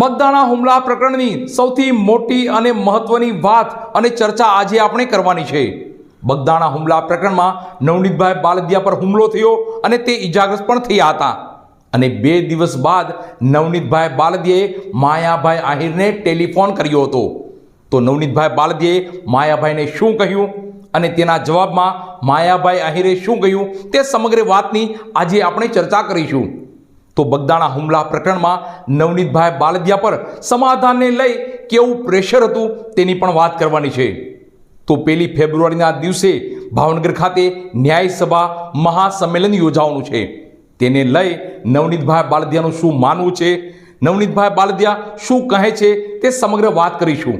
બગદાણા હુમલા પ્રકરણની સૌથી મોટી અને મહત્વની વાત અને ચર્ચા આજે આપણે કરવાની છે. બગદાણા હુમલા પ્રકરણમાં નવનીતભાઈ બાલદિયા પર હુમલો થયો અને તે ઇજાગ્રસ્ત પણ થયા હતા. અને બે દિવસ બાદ નવનીતભાઈ બાલદિયાએ માયાભાઈ આહિરને ટેલિફોન કર્યો હતો. તો નવનીતભાઈ બાલદિયાએ માયાભાઈને શું કહ્યું અને તેના જવાબમાં માયાભાઈ આહિરે શું કહ્યું તે સમગ્ર વાતની આજે આપણે ચર્ચા કરીશું. તો બગદાણા હુમલા પ્રકરણમાં નવનીતભાઈ બાલદિયા પર સમાધાનને લઈ કેવું પ્રેશર હતું તેની પણ વાત કરવાની છે. તો પહેલી ફેબ્રુઆરીના દિવસે ભાવનગર ખાતે ન્યાય સભા મહાસંમેલન યોજાવાનું છે. તેને લઈ નવનીતભાઈ બાલદિયાનું શું માનવું છે? નવનીતભાઈ બાલદિયા શું કહે છે તે સમગ્ર વાત કરીશું.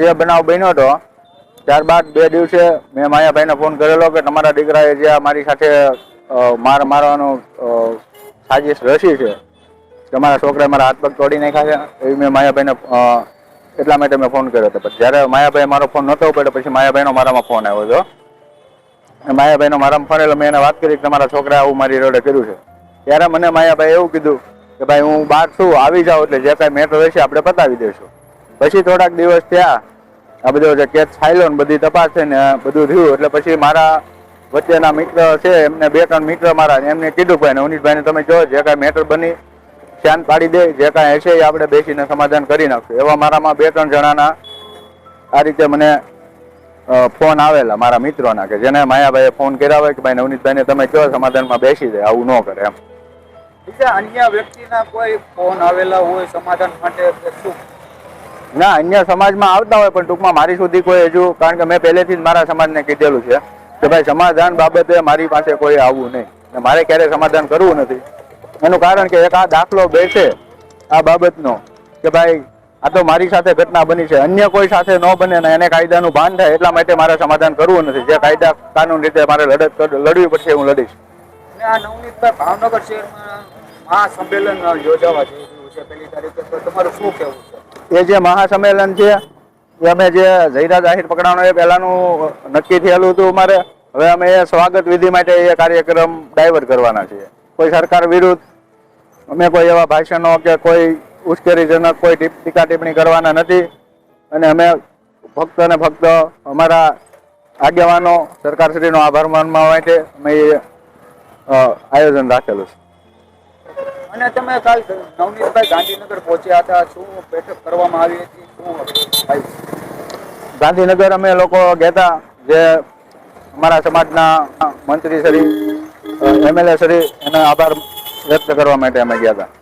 જે બનાવ બન્યો હતો ત્યારબાદ બે દિવસે મેં માયાભાઈને ફોન કરેલો કે તમારા દીકરાએ જે મારી સાથે માર મારવાનો સાજિશ રચી છે. તમારા છોકરાએ મારા હાથ પગ તોડી નાખ્યા છે, એવી મેં માયાભાઈને એટલા માટે મેં ફોન કર્યો હતો. પછી જ્યારે માયાભાઈ મારો ફોન નહોતો પડ્યો પછી માયાભાઈનો મારામાં ફોન આવ્યો હતો. માયાભાઈનો મારામાં ફોન એટલે મેં એને વાત કરી કે તમારા છોકરાએ આવું મારી રોડે કર્યું છે. ત્યારે મને માયાભાઈ એવું કીધું કે ભાઈ હું બહાર છું, આવી જાઉં એટલે જે કાંઈ મેટર હશે આપણે પતાવી દઈશું પછી થોડાક દિવસ થયા, આ બધો જે કેસ છાયલો ને બધી તપાસ છે ને બધું થયું, એટલે પછી મારા વચ્ચેના મિત્ર છે, એમને બે ત્રણ મિત્ર મારા એમને કીધું, ભાઈ નવનીતભાઈને તમે જો જે કાંઈ મેટર બની શાંત પાડી દે, જે કાંઈ હશે એ આપણે બેસીને સમાધાન કરી નાખશું. એવા મારામાં બે ત્રણ જણાના આ રીતે મને ફોન આવેલા મારા મિત્રોના કે જેને માયાભાઈએ ફોન કર્યા હોય કે, ભાઈ નવનીતભાઈને તમે કયો સમાધાનમાં બેસી દે આવું ન કરે. એમ. બીજા અન્ય વ્યક્તિના કોઈ ફોન આવેલા હોય સમાધાન માટે શું? ના, અન્ય સમાજમાં આવતા હોય, પણ ટૂંકમાં મારી સુધી કોઈ હજુ, કારણ કે મેં પહેલેથી જ મારા સમાજને કીધેલું છે કે ભાઈ, સમાધાન બાબતે મારી પાસે કોઈ આવવું નહીં. મારે ક્યારેય સમાધાન કરવું નથી. એનું કારણ કે એક આ દાખલો બેસે આ બાબતનો, કે ભાઈ, આ તો મારી સાથે ઘટના બની છે. અન્ય કોઈ સાથે ન બને ને એને કાયદાનું ભાન થાય એટલા માટે મારે સમાધાન કરવું નથી. જે કાયદા કાનૂન રીતે મારે લડત લડવી પડશે હું લડીશ. આ ભાવનગર શહેરમાં મહાસંમેલન યોજાવા જઈ રહ્યું છે. પહેલી તારીખે. તમારું શું કહેવું છે? એ જે મહાસંમેલન છે, એ અમે જે જયરા જાહેર પકડાનો એ પહેલાનું નક્કી થયેલું હતું અમારે. હવે અમે એ સ્વાગત વિધિ માટે એ કાર્યક્રમ ડાયવર્ટ કરવાના છીએ. કોઈ સરકાર વિરુદ્ધ, અમે કોઈ એવા ભાષણો કે કોઈ ઉશ્કેરીજનક, કોઈ ટીકા ટિપ્પણી કરવાના નથી. અને અમે ફક્ત અને ફક્ત અમારા આગેવાનો, સરકારશ્રીનો આભાર માનવા માટે અમે આયોજન રાખેલું છે. અને તમે કાલ નવનીતભાઈ ગાંધીનગર પહોંચ્યા હતા, શું બેઠક કરવામાં આવી હતી, શું ગાંધીનગર અમે લોકો ગયા જે અમારા સમાજના મંત્રી શ્રી એમએલએ શ્રી, એનો આભાર વ્યક્ત કરવા માટે અમે ગયા હતા